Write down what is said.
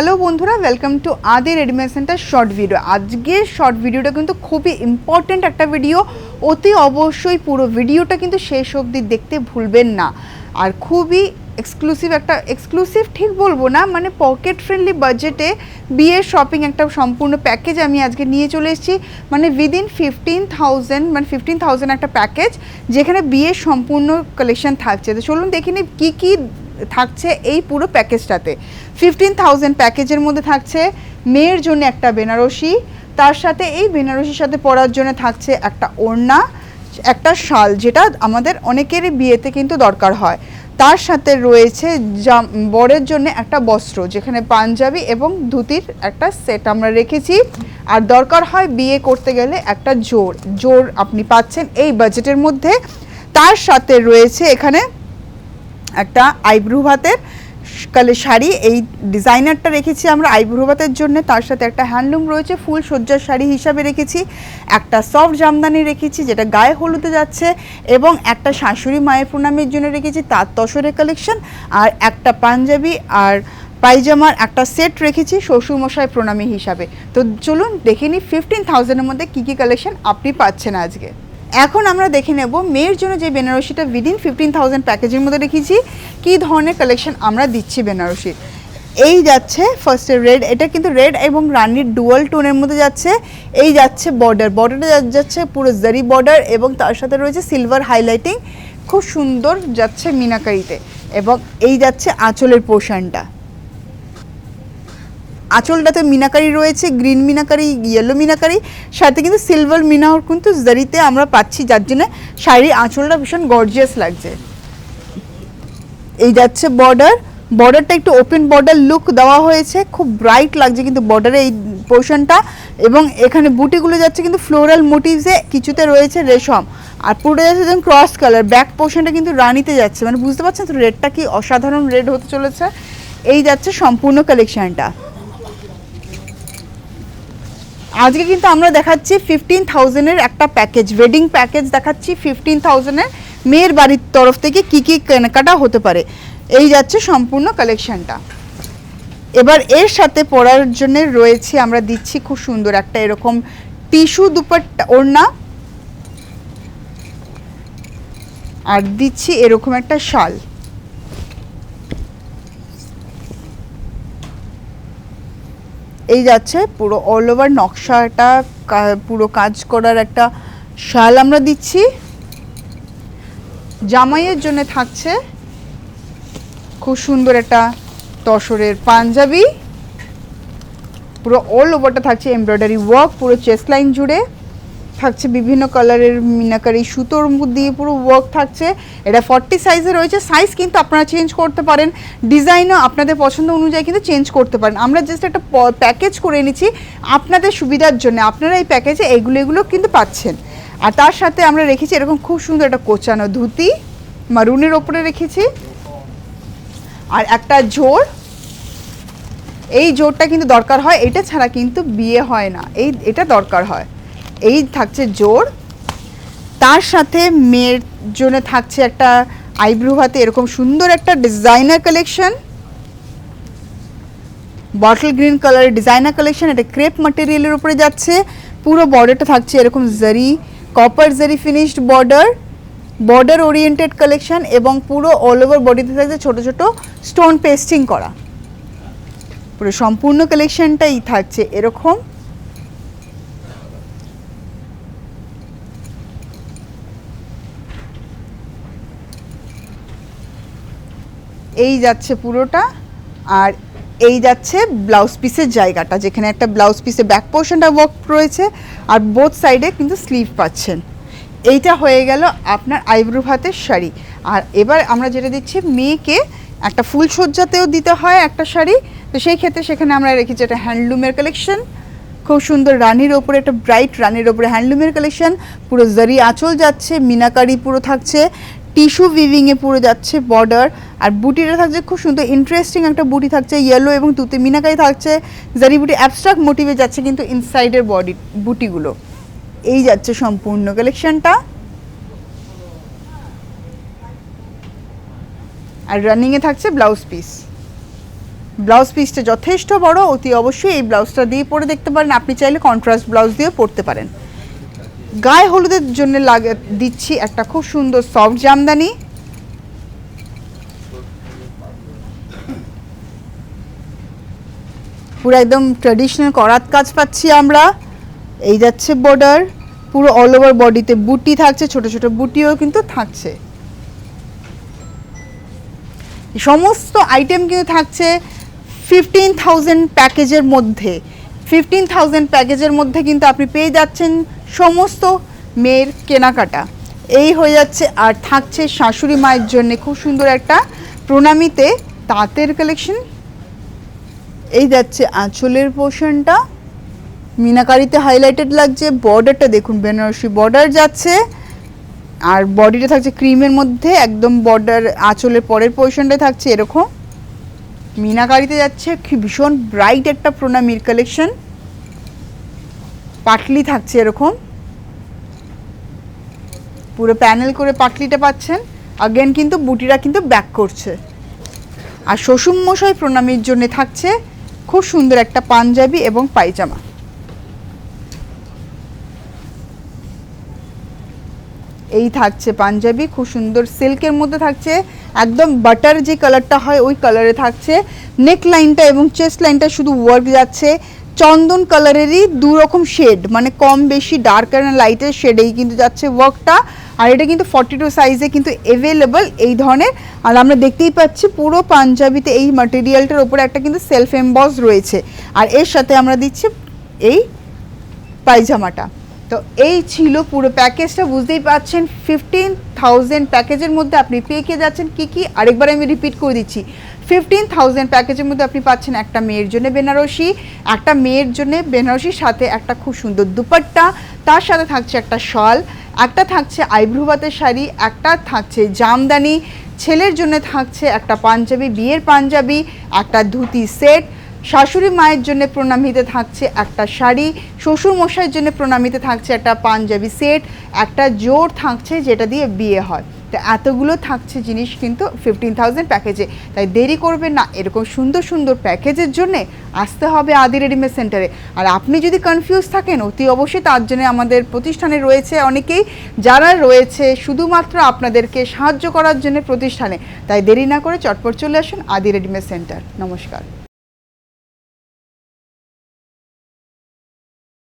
Hello বন্ধুরা welcome to Adi readymade centre short video আজকের short ভিডিওটা কিন্তু খুবই ইম্পর্ট্যান্ট একটা ভিডিও অতি অবশ্যই পুরো ভিডিওটা কিন্তু শেষ অবধি দেখতে ভুলবেন না। আর খুবই এক্সক্লুসিভ একটা এক্সক্লুসিভ ঠিক বলব না মানে পকেট ফ্রেন্ডলি বাজেটে বিয়ের শপিং একটা সম্পূর্ণ প্যাকেজ আমি আজকে নিয়ে চলে এসেছি। মানে উইদিন ফিফটিন থাউজেন্ড মানে ফিফটিন থাউজেন্ড একটা প্যাকেজ যেখানে বিয়ের সম্পূর্ণ কালেকশন থাকছে। তো চলুন দেখে নিই কী কী থাকছে এই পুরো প্যাকেজটাতে। ফিফটিন থাউজেন্ড প্যাকেজের মধ্যে থাকছে মেয়ের জন্য একটা বেনারসি, তার সাথে এই বেনারসির সাথে পরার জন্য থাকছে একটা ওড়না, একটা শাল, যেটা আমাদের অনেকেরই বিয়েতে কিন্তু দরকার হয়। তার সাথে রয়েছে জাম, বরের জন্য একটা বস্ত্র, যেখানে পাঞ্জাবি এবং ধুতির একটা সেট আমরা রেখেছি। আর দরকার হয় বিয়ে করতে গেলে একটা জোর জোর আপনি পাচ্ছেন এই বাজেটের মধ্যে। তার সাথে রয়েছে এখানে একটা আইব্রু ভাতের কালে শাড়ি, এই ডিজাইনারটা রেখেছি আমরা আইব্রু ভাতের জন্য। তার সাথে একটা হ্যান্ডলুম রয়েছে, ফুল সজ্জার শাড়ি হিসাবে রেখেছি। একটা সফট জামদানি রেখেছি, যেটা গায়ে হলুদে যাচ্ছে। এবং একটা শাশুড়ি মায়ের প্রণামের জন্য রেখেছি, তার তসরের কালেকশন। আর একটা পাঞ্জাবি আর পায়জামার একটা সেট রেখেছি, শ্বশুরমশাই প্রণামী হিসাবে। তো চলুন দেখে নিই ফিফটিন থাউজেন্ডের মধ্যে কী কী কালেকশন আপনি পাচ্ছেন আজকে। এখন আমরা দেখে নেব মেয়ের জন্য যে বেনারসিটা উইদিন ফিফটিন থাউজেন্ড প্যাকেজের মধ্যে রেখেছি, কী ধরনের কালেকশন আমরা দিচ্ছি বেনারসির। এই যাচ্ছে ফার্স্টে রেড এটা কিন্তু রেড এবং রানির ডুয়াল টোনের মধ্যে যাচ্ছে। এই যাচ্ছে বর্ডার বর্ডারটা যাচ্ছে পুরো জারি বর্ডার এবং তার সাথে রয়েছে সিলভার হাইলাইটিং খুব সুন্দর যাচ্ছে মিনাকারিতে এবং এই যাচ্ছে আঁচলের পোর্শনটা আঁচলটাতে মিনাকারি রয়েছে, গ্রিন মিনাকারি ইয়েলো মিনাকারি, সাথে কিন্তু সিলভার মিনার কিন্তু জারিতে আমরা পাচ্ছি, যার জন্য শাড়ির আঁচলটা ভীষণ গর্জিয়াস লাগছে। এই যাচ্ছে বর্ডার বর্ডারটা একটু ওপেন বর্ডার লুক দেওয়া হয়েছে, খুব ব্রাইট লাগছে কিন্তু বর্ডারে এই পোর্শনটা এবং এখানে বুটিগুলো যাচ্ছে কিন্তু ফ্লোরাল মোটিভসে কিছুতে রয়েছে রেশম। আর পুরোটা যাচ্ছে যেমন ক্রস কালার ব্যাক পোর্শনটা কিন্তু রানিতে যাচ্ছে। মানে বুঝতে পারছেন তো রেডটা কি অসাধারণ রেড হতে চলেছে? এই যাচ্ছে সম্পূর্ণ কালেকশনটা আজকে কিন্তু আমরা দেখাচ্ছি ফিফটিন থাউজেন্ডের একটা প্যাকেজ ওয়েডিং প্যাকেজ দেখাচ্ছি ফিফটিন থাউজেন্ডের মেয়ের বাড়ির তরফ থেকে কি কি কেনাকাটা হতে পারে। এই যাচ্ছে সম্পূর্ণ কালেকশনটা এবার এর সাথে পরার জন্য রয়েছে, আমরা দিচ্ছি খুব সুন্দর একটা এরকম টিস্যু দুপাট্টা, ওড়না। আর দিচ্ছি এরকম একটা শাল। এই যাচ্ছে, পুরো অল ওভার নকশাটা পুরো কাজ করার একটা শাল আমরা দিচ্ছি। জামাইয়ের জন্য থাকছে খুব সুন্দর একটা তসরের পাঞ্জাবি। পুরো অল ওভারটা থাকছে এমব্রয়ডারি ওয়ার্ক পুরো চেস্ট লাইন জুড়ে। থাকছে বিভিন্ন কালারের মিনাকারি সুতোর দিয়ে পুরো ওয়ার্ক থাকছে। এটা ফর্টি সাইজে রয়েছে। সাইজ কিন্তু আপনারা চেঞ্জ করতে পারেন। ডিজাইনও আপনাদের পছন্দ অনুযায়ী কিন্তু চেঞ্জ করতে পারেন। আমরা জাস্ট একটা প্যাকেজ করে এনেছি আপনাদের সুবিধার জন্য। আপনারা এই প্যাকেজে এগুলো এগুলো কিন্তু পাচ্ছেন। আর তার সাথে আমরা রেখেছি এরকম খুব সুন্দর একটা কোচানো ধুতি। মারুনের ওপরে রেখেছি। আর একটা জোর। এই জোরটা কিন্তু দরকার হয়। এটা ছাড়া কিন্তু বিয়ে হয় না। এই, এটা দরকার হয়। এই থাকছে জোর। তার সাথে মেয়ের জন্য থাকছে একটা আইব্রু হাতে, এরকম সুন্দর একটা ডিজাইনার কালেকশন বটল গ্রিন কালারের ডিজাইনার কালেকশন এটা ক্রেপ ম্যাটেরিয়ালের উপরে যাচ্ছে। পুরো বর্ডারটা থাকছে এরকম zari copper zari finished border border oriented collection এবং পুরো অল ওভার বডিতে থাকছে ছোট ছোট স্টোন পেস্টিং করা। পুরো সম্পূর্ণ কালেকশনটাই থাকছে এরকম। এই যাচ্ছে পুরোটা আর এই যাচ্ছে ব্লাউজ পিসের জায়গাটা, যেখানে একটা ব্লাউজ পিসে ব্যাক পোর্শনটা ওয়ার্ক রয়েছে আর বোথ সাইডে কিন্তু স্লিভ পাচ্ছেন। এইটা হয়ে গেল আপনার আইব্রু ভাতের শাড়ি। আর এবার আমরা যেটা দিচ্ছি মেয়েকে একটা ফুল সজ্জাতেও দিতে হয় একটা শাড়ি। তো সেই ক্ষেত্রে সেখানে আমরা রেখেছি একটা হ্যান্ডলুমের কালেকশন খুব সুন্দর রানীর ওপরে, একটা ব্রাইট রানীর ওপরে হ্যান্ডলুমের কালেকশন পুরো জারি আঁচল যাচ্ছে, মিনাকারি পুরো থাকছে। টিস্যু উইভিংয়ে পুরো যাচ্ছে বর্ডার আর বুটিটা থাকছে খুব সুন্দর ইন্টারেস্টিং একটা বুটি থাকছে ইয়েলো এবং তুতে মিনাকারি থাকছে, জারি বুটি অ্যাবস্ট্রাক্ট মোটিভে যাচ্ছে কিন্তু ইনসাইডের বডি বুটিগুলো। এই যাচ্ছে সম্পূর্ণ কালেকশনটা আর রানিংয়ে থাকছে ব্লাউজ পিস ব্লাউজ পিসটা যথেষ্ট বড়, অতি অবশ্যই এই ব্লাউজটা দিয়ে পরে দেখতে পারেন। আপনি চাইলে কন্ট্রাস্ট ব্লাউজ দিয়ে পরতে পারেন। গায়ে হলুদের জন্য লাগে, দিচ্ছি একটা খুব সুন্দর সফট জামদানি। পুরো একদম ট্র্যাডিশনাল করাত কাজ পাচ্ছি আমরা। এই যাচ্ছে বর্ডার পুরো অল ওভার বডিতে বুটি থাকছে, ছোট ছোট বুটিও কিন্তু থাকছে। সমস্ত আইটেম কিন্তু থাকছে ফিফটিন থাউজেন্ড প্যাকেজের মধ্যে। ফিফটিন থাউজেন্ড প্যাকেজের মধ্যে কিন্তু আপনি পেয়ে যাচ্ছেন সমস্ত মেয়ের কেনাকাটা। এই হয়ে যাচ্ছে আর থাকছে শাশুড়ি মায়ের জন্য। খুব সুন্দর একটা প্রণামিতে তাঁতের কালেকশন এই যাচ্ছে আঁচলের পোর্শনটা মিনাকারিতে হাইলাইটেড লাগছে। বর্ডারটা দেখুন, বেনারসি বর্ডার যাচ্ছে। আর বডিটা থাকছে ক্রিমের মধ্যে। একদম বর্ডার আঁচলের পরের পোর্শনটা থাকছে এরকম। মিনাকারিতে যাচ্ছে। ভীষণ ব্রাইট একটা প্রণামীর কালেকশন পাটলি থাকছে এরকম। পুরো প্যানেল করে পাটলিটা পাচ্ছেন। আগেন কিন্তু বুটিরা কিন্তু ব্যাক করছে। আর শ্বশুরমশাই প্রণামীর জন্য থাকছে খুব সুন্দর একটা পাঞ্জাবি এবং পায়জামা। এই থাকছে পাঞ্জাবি, খুব সুন্দর সিল্কের মধ্যে থাকছে। একদম বাটার যে কালারটা হয়, ওই কালারে থাকছে। নেক লাইনটা এবং চেস্ট লাইনটা শুধু ওয়ার্ক যাচ্ছে। চন্দন কালারেরই দু রকম শেড মানে কম বেশি ডার্ক আর লাইটের শেডেই কিন্তু যাচ্ছে ওয়ার্কটা আর এটা কিন্তু ফর্টি টু সাইজে কিন্তু অ্যাভেলেবল এই ধরনের। আর আমরা দেখতেই পাচ্ছি পুরো পাঞ্জাবিতে এই মাটেরিয়ালটার ওপরে একটা কিন্তু সেলফ এমবস রয়েছে। আর এর সাথে আমরা দিচ্ছি এই পায়জামাটা। তো এই ছিল পুরো প্যাকেজটা বুঝতেই পাচ্ছেন ফিফটিন থাউজেন্ড প্যাকেজের মধ্যে আপনি পেয়ে কে যাচ্ছেন। কি কি? আরেকবার আমি রিপিট করে দিচ্ছি। ফিফটিন থাউজেন্ড প্যাকেজের মধ্যে আপনি পাচ্ছেন একটা মেয়ের জন্য বেনারসি, একটা মেয়ের জন্য বেনারসির সাথে একটা খুব সুন্দর দুপাট্টা, তার সাথে থাকছে একটা শল, একটা থাকছে আইভ্রুবাতের শাড়ি, একটা থাকছে জামদানি, ছেলের জন্য থাকছে একটা পাঞ্জাবি, বিয়ের পাঞ্জাবি, একটা ধুতি সেট শাশুড়ি মায়ের জন্য প্রণামীতে থাকছে একটা শাড়ি, শ্বশুর মশাইয়ের জন্য প্রণামীতে থাকছে একটা পাঞ্জাবি সেট, একটা জোর থাকছে যেটা দিয়ে বিয়ে হয়। তো এতগুলো থাকছে জিনিস কিন্তু ফিফটিন থাউজেন্ড প্যাকেজে তাই দেরি করবেন না, এরকম সুন্দর সুন্দর প্যাকেজের জন্যে আসতে হবে আদি রেডিমেড সেন্টারে আর আপনি যদি কনফিউজ থাকেন, অতি অবশ্যই তার জন্য আমাদের প্রতিষ্ঠানে রয়েছে অনেকেই যারা রয়েছে শুধুমাত্র আপনাদেরকে সাহায্য করার জন্য প্রতিষ্ঠানে। তাই দেরি না করে চটপট চলে আসুন আদি রেডিমেড সেন্টার নমস্কার।